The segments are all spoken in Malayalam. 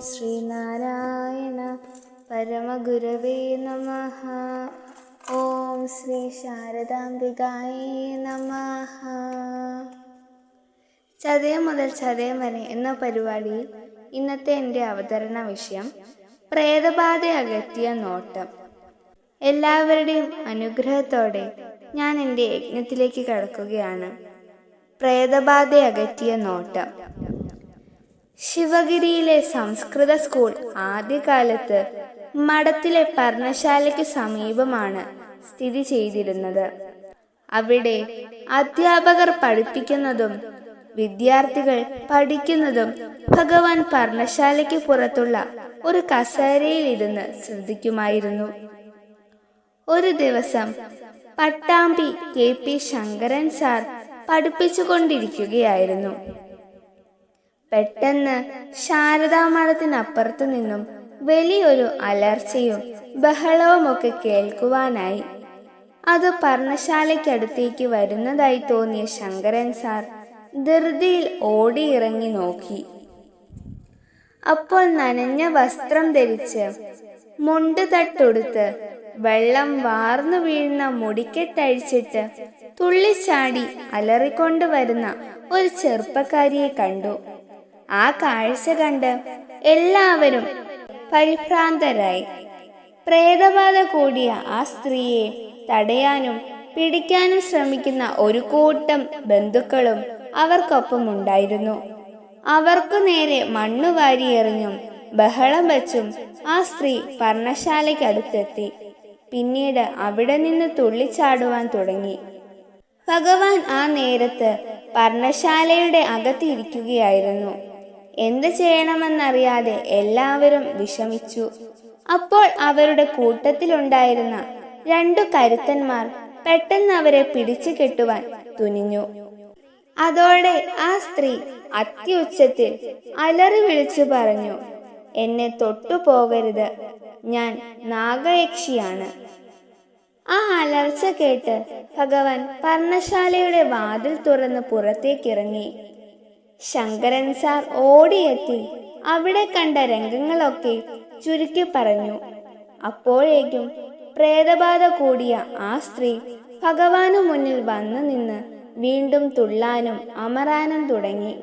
ശ്രീനാരായണ പരമഗുരവേ നമ. ഓം ശ്രീ ശാരദാംബികായേ നമ. ചതയം മുതൽ ചതയം വരെ എന്ന പരിപാടിയിൽ ഇന്നത്തെ എന്റെ അവതരണ വിഷയം പ്രേതബാധ അകറ്റിയ നോട്ടം. എല്ലാവരുടെയും അനുഗ്രഹത്തോടെ ഞാൻ എന്റെ യജ്ഞത്തിലേക്ക് കടക്കുകയാണ്. പ്രേതബാധ അകറ്റിയ നോട്ടം. ശിവഗിരിയിലെ സംസ്കൃത സ്കൂൾ ആദ്യകാലത്ത് മഠത്തിലെ പർണശാലയ്ക്ക് സമീപമാണ് സ്ഥിതി ചെയ്തിരുന്നത്. അവിടെ അധ്യാപകർ പഠിപ്പിക്കുന്നതും വിദ്യാർത്ഥികൾ പഠിക്കുന്നതും ഭഗവാൻ പർണശാലയ്ക്ക് പുറത്തുള്ള ഒരു കസേരയിൽ ഇരുന്ന് ശ്രദ്ധിക്കുമായിരുന്നു. ഒരു ദിവസം Pattambi K P Sankaran sir പഠിപ്പിച്ചുകൊണ്ടിരിക്കുകയായിരുന്നു. പെട്ടെന്ന് ശാരദാമഠത്തിനപ്പുറത്തു നിന്നും വലിയൊരു അലർച്ചയും ബഹളവുമൊക്കെ കേൾക്കുവാനായി. അത് പർണശാലയ്ക്കടുത്തേക്ക് വരുന്നതായി തോന്നിയ ശങ്കരൻ സാർ ധൃതിയിൽ ഓടിയിറങ്ങി നോക്കി. അപ്പോൾ നനഞ്ഞ വസ്ത്രം ധരിച്ച് മുണ്ട് തട്ടുടുത്ത് വെള്ളം വാർന്നു വീഴുന്ന മുടിക്കെട്ടഴിച്ചിട്ട് തുള്ളിച്ചാടി അലറിക്കൊണ്ട് വരുന്ന ഒരു ചെറുപ്പക്കാരിയെ കണ്ടു. ആ കാഴ്ച കണ്ട് എല്ലാവരും പരിഭ്രാന്തരായി. പ്രേതബാധ കൂടിയ ആ സ്ത്രീയെ തടയാനും പിടിക്കാനും ശ്രമിക്കുന്ന ഒരു കൂട്ടം ബന്ധുക്കളും അവർക്കൊപ്പം ഉണ്ടായിരുന്നു. അവർക്കു നേരെ മണ്ണു വാരിയെറിഞ്ഞും ബഹളം വച്ചും ആ സ്ത്രീ പർണശാലയ്ക്കടുത്തെത്തി. പിന്നീട് അവിടെ നിന്ന് തുള്ളിച്ചാടുവാൻ തുടങ്ങി. ഭഗവാൻ ആ നേരത്ത് പർണശാലയുടെ അകത്തിരിക്കുകയായിരുന്നു എന്ത് ചെയ്യണമെന്നറിയാതെ എല്ലാവരും വിഷമിച്ചു. അപ്പോൾ അവരുടെ കൂട്ടത്തിലുണ്ടായിരുന്ന രണ്ടു കരുത്തന്മാർ പെട്ടെന്ന് അവരെ പിടിച്ചു കെട്ടുവാൻ തുനിഞ്ഞു. അതോടെ ആ സ്ത്രീ അത്യുച്ചത്തിൽ അലറി വിളിച്ചു പറഞ്ഞു എന്നെ തൊട്ടുപോകരുത്. ഞാൻ നാഗയക്ഷിയാണ്. ആ അലർച്ച കേട്ട് ഭഗവാൻ പർണശാലയുടെ വാതിൽ തുറന്ന് പുറത്തേക്കിറങ്ങി. ശങ്കരൻ സാർ ഓടിയെത്തി. അവിടെ കണ്ട രംഗങ്ങളൊക്കെ ചുരുക്കി പറഞ്ഞു. അപ്പോഴേക്കും പ്രേതബാധ കൂടിയ ആ സ്ത്രീ ഭഗവാനു മുന്നിൽ വന്നു നിന്ന് വീണ്ടും തുള്ളാനും അമറാനും തുടങ്ങി.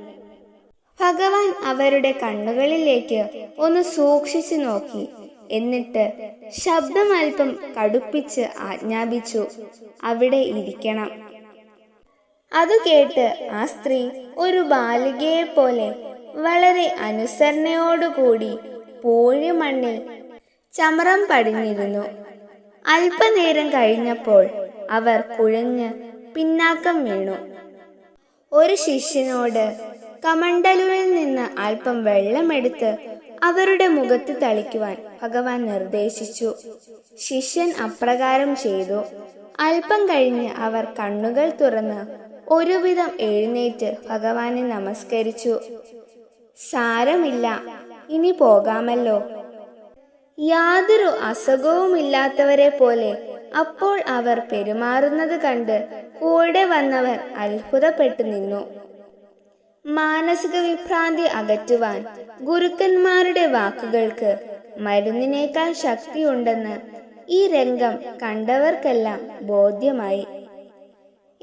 ഭഗവാൻ അവരുടെ കണ്ണുകളിലേക്ക് ഒന്ന് സൂക്ഷിച്ചു നോക്കി. എന്നിട്ട് ശബ്ദമൽപ്പം കടുപ്പിച്ച് ആജ്ഞാപിച്ചു. അവിടെ ഇരിക്കണം. അത് കേട്ട് ആ സ്ത്രീ ഒരു ബാലികയെ പോലെ വളരെ അനുസരണയോടുകൂടി പൂഴി മണ്ണിൽ ചമറം പടിഞ്ഞിരുന്നു. അല്പനേരം കഴിഞ്ഞപ്പോൾ അവർ കുഴഞ്ഞ് പിന്നാക്കം വീണു. ഒരു ശിഷ്യനോട് കമണ്ടലുവിൽ നിന്ന് അല്പം വെള്ളമെടുത്ത് അവരുടെ മുഖത്ത് തളിക്കുവാൻ ഭഗവാൻ നിർദ്ദേശിച്ചു. ശിഷ്യൻ അപ്രകാരം ചെയ്തു. അല്പം കഴിഞ്ഞ് അവർ കണ്ണുകൾ തുറന്ന് ഒരുവിധം എഴുന്നേറ്റ് ഭഗവാനെ നമസ്കരിച്ചു. സാരമില്ല ഇനി പോകാമല്ലോ. യാതൊരു അസുഖവുമില്ലാത്തവരെ പോലെ അപ്പോൾ അവർ പെരുമാറുന്നത് കണ്ട് കൂടെ വന്നവർ അത്ഭുതപ്പെട്ടു നിന്നു. മാനസിക വിഭ്രാന്തി അകറ്റുവാൻ ഗുരുക്കന്മാരുടെ വാക്കുകൾക്ക് മരുന്നിനേക്കാൾ ശക്തിയുണ്ടെന്ന് ഈ രംഗം കണ്ടവർക്കെല്ലാം ബോധ്യമായി.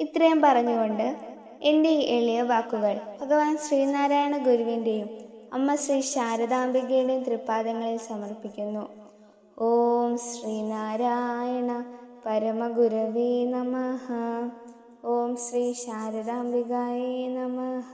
ഇത്രയും പറഞ്ഞുകൊണ്ട് എന്റെ ഈ എളിയ വാക്കുകൾ ഭഗവാൻ ശ്രീനാരായണ ഗുരുവിന്റെയും അമ്മ ശ്രീ ശാരദാംബികയുടെയും തൃപ്പാദങ്ങളിൽ സമർപ്പിക്കുന്നു. ഓം ശ്രീനാരായണ പരമഗുരവേ നമ. ഓം ശ്രീ ശാരദാംബികായേ നമഃ.